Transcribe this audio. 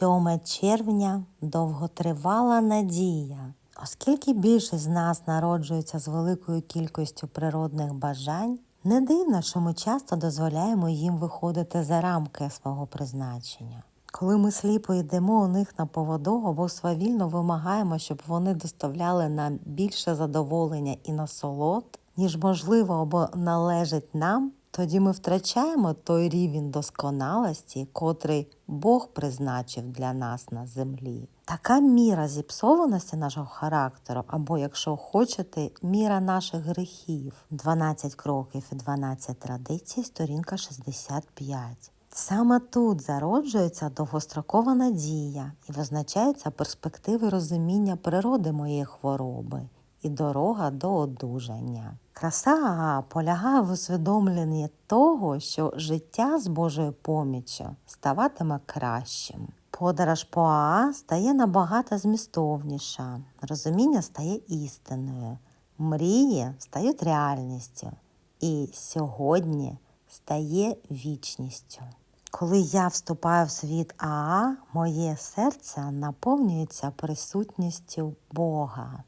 7 червня довготривала надія. Оскільки більшість з нас народжується з великою кількістю природних бажань, не дивно, що ми часто дозволяємо їм виходити за рамки свого призначення. Коли ми сліпо йдемо у них на поводу або свавільно вимагаємо, щоб вони доставляли нам більше задоволення і насолод, ніж можливо або належить нам, тоді ми втрачаємо той рівень досконалості, котрий Бог призначив для нас на землі. Така міра зіпсованості нашого характеру, або, якщо хочете, міра наших гріхів 12 кроків і 12 традицій, сторінка 65. Саме тут зароджується довгострокова надія і визначаються перспективи розуміння природи моєї хвороби і дорога до одужання. Краса полягає в усвідомленні того, що життя з Божою поміччю ставатиме кращим. Подорож по Аа стає набагато змістовніша, розуміння стає істиною, мрії стають реальністю, і сьогодні стає вічністю. Коли я вступаю в світ Аа, моє серце наповнюється присутністю Бога.